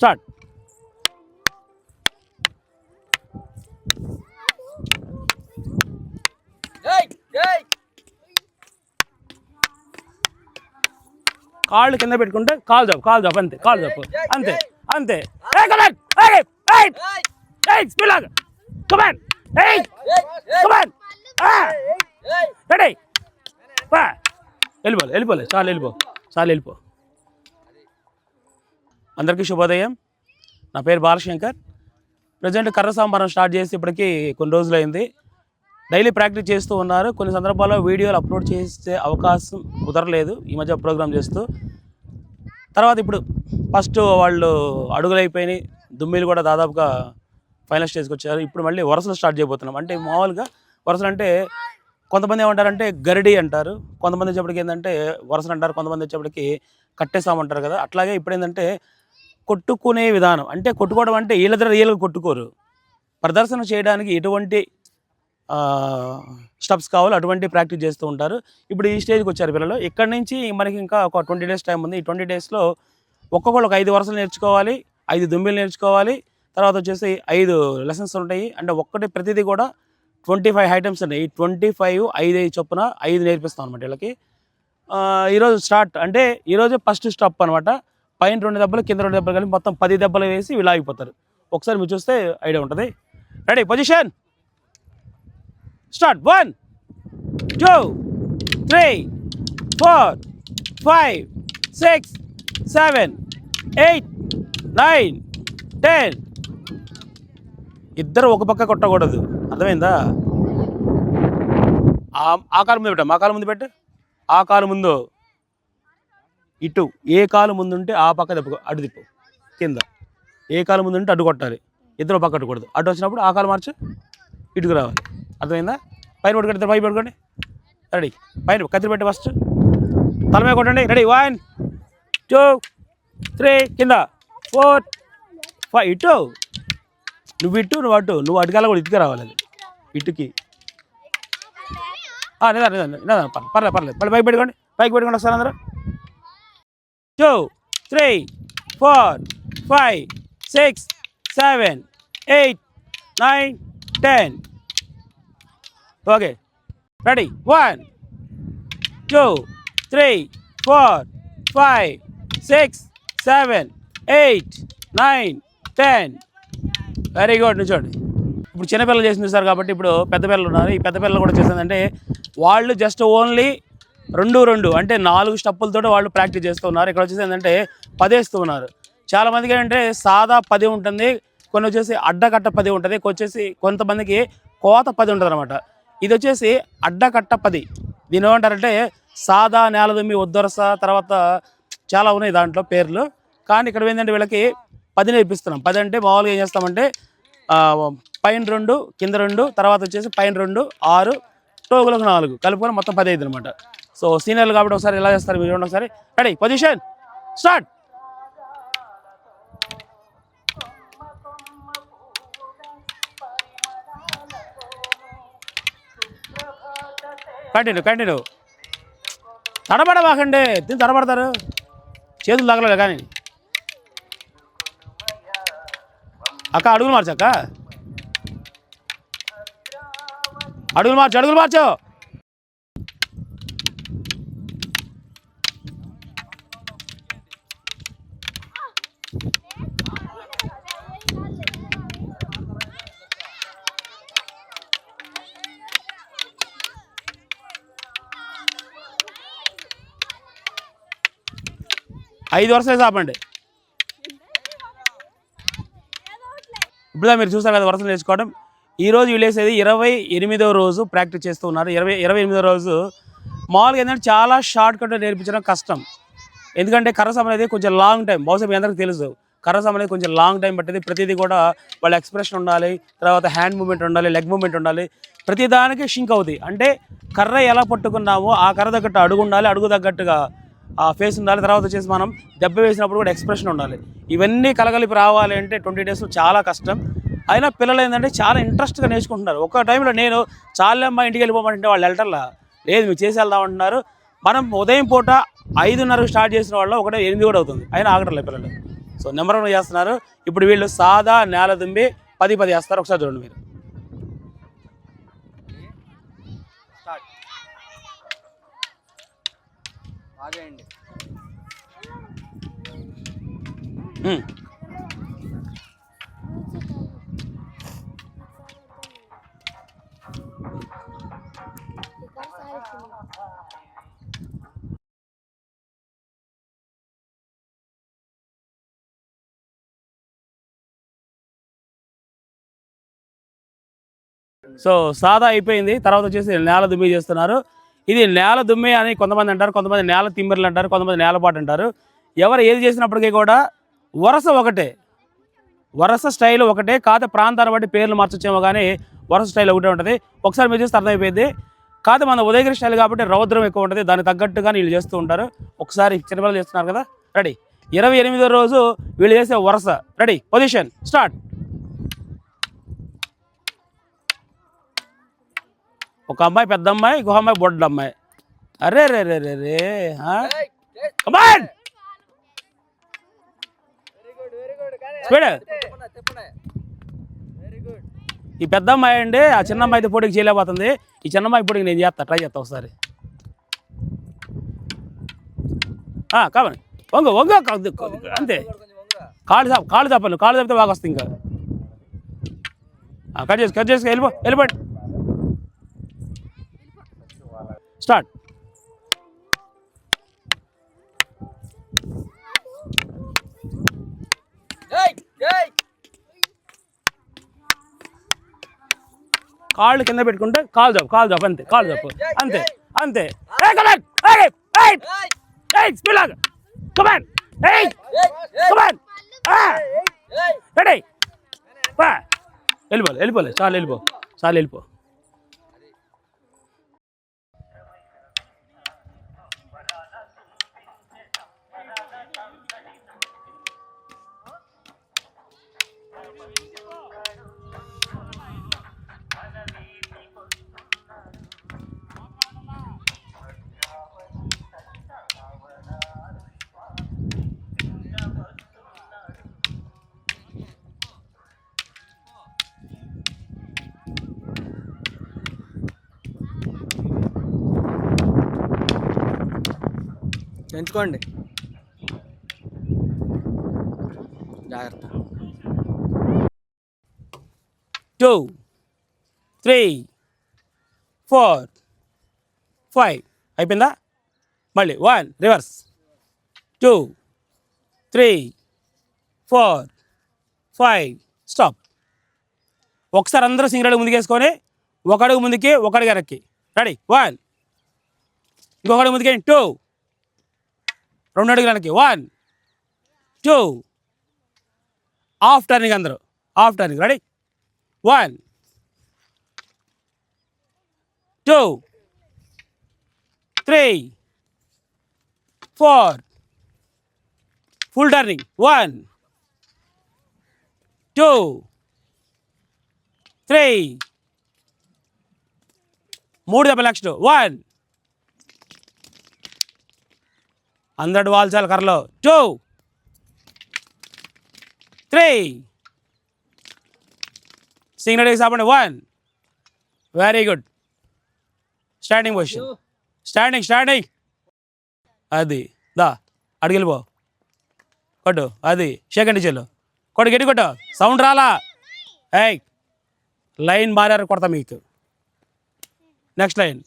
Start. కాళ్ళు కింద పెట్టుకుంటే కాలు జాపు కాలు జాపు అంతే కాలు జాపు అంతే అంతే. వెళ్ళిపోలే వెళ్ళిపోలే చాలు వెళ్ళిపో చాలు వెళ్ళిపో. అందరికీ శుభోదయం. నా పేరు బాలశంకర్. ప్రజెంట్ కర్ర సాంబారం స్టార్ట్ చేసి ఇప్పటికీ కొన్ని రోజులైంది. డైలీ ప్రాక్టీస్ చేస్తూ ఉన్నారు. కొన్ని సందర్భాల్లో వీడియోలు అప్లోడ్ చేసే అవకాశం కుదరలేదు ఈ మధ్య ప్రోగ్రామ్ చేస్తూ. తర్వాత ఇప్పుడు ఫస్ట్ వాళ్ళు అడుగులు అయిపోయినాయి దుమ్మిలు కూడా దాదాపుగా ఫైనల్ స్టేజ్కి వచ్చారు. ఇప్పుడు మళ్ళీ వరుసలు స్టార్ట్ చేయబోతున్నాం. అంటే మామూలుగా వరుసలు అంటే కొంతమంది ఏమంటారంటే గరిడి అంటారు. కొంతమంది వచ్చేప్పటికి ఏంటంటే వరుసలు అంటారు. కొంతమంది వచ్చేప్పటికి కట్టేసామంటారు కదా. అట్లాగే ఇప్పుడు ఏంటంటే కొట్టుకునే విధానం. అంటే కొట్టుకోవడం అంటే వీళ్ళ దగ్గర రియల్గా కొట్టుకోరు. ప్రదర్శన చేయడానికి ఎటువంటి స్టెప్స్ కావాలో అటువంటి ప్రాక్టీస్ చేస్తూ ఉంటారు. ఇప్పుడు ఈ స్టేజ్కి వచ్చారు పిల్లలు. ఇక్కడ నుంచి మనకి ఇంకా ఒక ట్వంటీ డేస్ టైం ఉంది. ఈ ట్వంటీ డేస్లో ఒక్కొక్కరు ఒక ఐదు వరుసలు నేర్చుకోవాలి ఐదు దుమ్మిలు నేర్చుకోవాలి. తర్వాత వచ్చేసి ఐదు లెసన్స్ ఉంటాయి. అంటే ఒక్కటి ప్రతిదీ కూడా ట్వంటీ ఫైవ్ ఐటమ్స్ ఉన్నాయి. ఈ ట్వంటీ ఫైవ్ ఐదు ఐదు చొప్పున ఐదు నేర్పిస్తాం అనమాట వీళ్ళకి. ఈరోజు స్టార్ట్. అంటే ఈరోజు ఫస్ట్ స్టాప్ అనమాట పైన రెండు దెబ్బలు కింద రెండు దెబ్బలు కలిపి మొత్తం పది దెబ్బలు వేసి వీళ్ళు ఆగిపోతారు. ఒకసారి మీరు చూస్తే ఐడియా ఉంటుంది. Ready position start one two three four five six seven eight nine ten ఇద్దరు ఒక పక్క కొట్టకూడదు. అర్థమైందా? ఆ- కాలు ముందు పెట్టాం. ఆ కాలు ముందు పెట్టు. ఆ కాలు ముందు. ఇటు ఏ కాలు ముందుంటే ఆ పక్క దెబ్బ అటు తిప్పు కింద. ఏ కాలు ముందు ఉంటే అడ్డు కొట్టాలి ఇద్దరు పక్క అడ్డుకూడదు అటు వచ్చినప్పుడు ఆ కాలు మార్చు ఇటుకు రావాలి. అర్థమైందా? పైన పట్టుకోండి ఇద్దరు పై పట్టుకోండి. రెడీ. పైన కత్తిరి పెట్టి ఫస్ట్. తలమే కొట్టండి. రెడీ. వన్ టూ త్రీ కింద. Four five. ఇటు. నువ్వు ఇటు నువ్వు అటు. నువ్వు అటుకాల కూడా ఇటుక రావాలి అది. ఇటుకి. లేదా లేదా పర్లేదు పర్లేదు పర్లేదు మళ్ళీ పైకి పెట్టుకోండి. పైకి పెట్టుకోండి వస్తారు అందరూ. Two three four five six seven eight nine ten okay ready one two three four five six seven eight nine ten very good నిల్చోండి ఇప్పుడు చిన్నపిల్లలు చేసింది సార్ కాబట్టి ఇప్పుడు పెద్ద పిల్లలు ఉన్నారు. ఈ పెద్ద పిల్లలు కూడా చేసిందంటే వాళ్ళు జస్ట్ ఓన్లీ రెండు రెండు అంటే నాలుగు స్టెప్పులతో వాళ్ళు ప్రాక్టీస్ చేస్తున్నారు. ఇక్కడ వచ్చేసి ఏంటంటే పదేస్తూ ఉన్నారు చాలామందికి ఏంటంటే సాదా పది ఉంటుంది కొన్ని వచ్చేసి అడ్డకట్ట పది ఉంటుంది వచ్చేసి కొంతమందికి కోత పది ఉంటుంది అనమాట ఇది వచ్చేసి అడ్డకట్ట పది. దీని ఏమంటారంటే సాదా నేలదుమ్మి ఉద్దరస తర్వాత చాలా ఉన్నాయి దాంట్లో పేర్లు. కానీ ఇక్కడ ఏంటంటే వీళ్ళకి పది నేర్పిస్తున్నాం. పది అంటే మామూలుగా ఏం చేస్తామంటే పైన రెండు కింద రెండు తర్వాత వచ్చేసి పైన రెండు ఆరు టోగులకు నాలుగు. కలుపుకొని మొత్తం పది అయింది అనమాట సో సీనియర్లు కాబట్టి ఒకసారి ఎలా చేస్తారు మీరు ఒకసారి? Ready position start continue continue తడబడబాకండి. తిని తడబడతారు. చేతులు తగలలే కానీ. అక్క అడుగులు మార్చు అక్క. అడుగులు మార్చు అడుగులు మార్చు. ఐదు వరుసలు ఆపండి ఇప్పుడు మీరు చూస్తారు కదా వరుసలు నేర్చుకోవడం. ఈ రోజు వీళ్ళేసేది ఇరవై ఎనిమిదవ రోజు ప్రాక్టీస్ చేస్తూ ఉన్నారు. ఇరవై ఇరవై ఎనిమిదో రోజు. మామూలుగా ఏంటంటే చాలా షార్ట్ కట్ నేర్పించడం కష్టం. ఎందుకంటే కర్రసం అనేది కొంచెం లాంగ్ టైం. బహుశా మీ అందరికీ తెలుసు. కర్రసం అనేది కొంచెం లాంగ్ టైం పట్టేది. ప్రతిదీ కూడా వాళ్ళ ఎక్స్ప్రెషన్ ఉండాలి. తర్వాత హ్యాండ్ మూమెంట్ ఉండాలి లెగ్ మూమెంట్ ఉండాలి. ప్రతిదానికి షింక్ అవుతాయి అంటే కర్ర ఎలా పట్టుకున్నామో ఆ కర్ర తగ్గట్టు అడుగు ఉండాలి. అడుగు తగ్గట్టుగా ఆ ఫేస్ ఉండాలి తర్వాత వచ్చేసి మనం దెబ్బ వేసినప్పుడు కూడా ఎక్స్ప్రెషన్ ఉండాలి. ఇవన్నీ కలగలిపి రావాలి అంటే ట్వంటీ డేస్లో చాలా కష్టం. అయినా పిల్లలు ఏంటంటే చాలా ఇంట్రెస్ట్గా నేర్చుకుంటున్నారు. ఒక టైంలో నేను చాలమ్మ ఇంటికి వెళ్ళిపోమంటే వాళ్ళు వెళ్ళటల్లా లేదు మీరు చేసి వెళ్దామంటున్నారు మనం ఉదయం పూట ఐదున్నరకు స్టార్ట్ చేసిన వాళ్ళు ఒకటే ఎనిమిది కూడా అవుతుంది. అయినా ఆగటం పిల్లలు. సో నెంబర్ వన్ చేస్తున్నారు. ఇప్పుడు వీళ్ళు సాదా నేల దుంబి పది పది వేస్తారు. ఒకసారి చూడండి మీరు. ఆగేయండి. సో సాదా అయిపోయింది. తర్వాత వచ్చేసి నేల దుమ్మి చేస్తున్నారు. ఇది నేల దుమ్మె అని కొంతమంది అంటారు కొంతమంది నేల తిమ్మిర్లు అంటారు కొంతమంది నేలపాటు అంటారు. ఎవరు ఏది చేసినప్పటికీ కూడా వరస ఒకటే వరస స్టైల్ ఒకటే కాత ప్రాంతాన్ని బట్టి పేర్లు మార్చొచ్చేమో కానీ వరస స్టైల్ ఒకటే ఉంటుంది. ఒకసారి మీరు చూస్తే అర్థమైపోయింది. కాదు మన ఉదయగిరి స్టైల్ కాబట్టి రౌద్రం ఎక్కువ ఉంటుంది దానికి తగ్గట్టుగా వీళ్ళు చేస్తూ ఉంటారు. ఒకసారి చిన్నపిల్లలు చేస్తున్నారు కదా రెడీ. ఇరవై ఎనిమిదో రోజు వీళ్ళు చేసే వరస రెడీ. Position start. ఒక అమ్మాయి పెద్ద అమ్మాయి ఇంకొక అమ్మాయి బొడ్డ అమ్మాయి. అరే రే రే రే రే come on very good very good speed ఈ పెద్ద అమ్మాయి అండి ఆ చిన్న అమ్మాయి పోటీకి చేయలేకపోతుంది. ఈ చిన్న అమ్మాయి పోటీకి నేను చేస్తా ట్రై చేస్తా ఒకసారి. కావాలి వంగ వంగ కాదు, అంతే. కాళ్ళు చాప కాళ్ళు చాపాలి కాళ్ళు చాపితే బాగా వస్తుంది ఇంకా. కట్ చేసి కట్ చేసి వెళ్ళిపో వెళ్ళిపోండి స్టార్ట్. కాళ్ళు కింద పెట్టుకుంటే కాలు చాపు కాలు చాపు అంతే కాలు చాపు అంతే అంతే. ready? పా. వెళ్ళిపోలే వెళ్ళిపోలే చాలు వెళ్ళిపో చాలు వెళ్ళిపో. ఎంచుకోండి. జాగ్రత్త. టూ త్రీ ఫోర్ ఫైవ్ అయిపోయిందా? మళ్ళీ one reverse two three four five stop ఒకసారి అందరూ సింగిల్ అడుగు ముందుకేసుకొని ఒక అడుగు ముందుకి ఒక అడుగు వెనక్కి. రెడీ వన్ ఇంకొక అడుగు ముందుకి టూ రెండు అడుగులకి వన్ టూ హాఫ్ టర్నింగ్ అందరూ. Half turning ready one two three four full turning one two three మూడు దెబ్బ నెక్స్ట్ వన్ అందరూ వాల్చాలి కర్రలో. టూ. త్రీ. సింగిల్ డేస్ ఆపండి one very good standing position standing standing అది దా అడిగిలిపో కొట్టు అది సెకండ్ చెల్లు కొట్టు గట్టి కొట్టు. సౌండ్ రాలా? ఏయ్ లైన్ మారారు కొడతా మీకు. Next line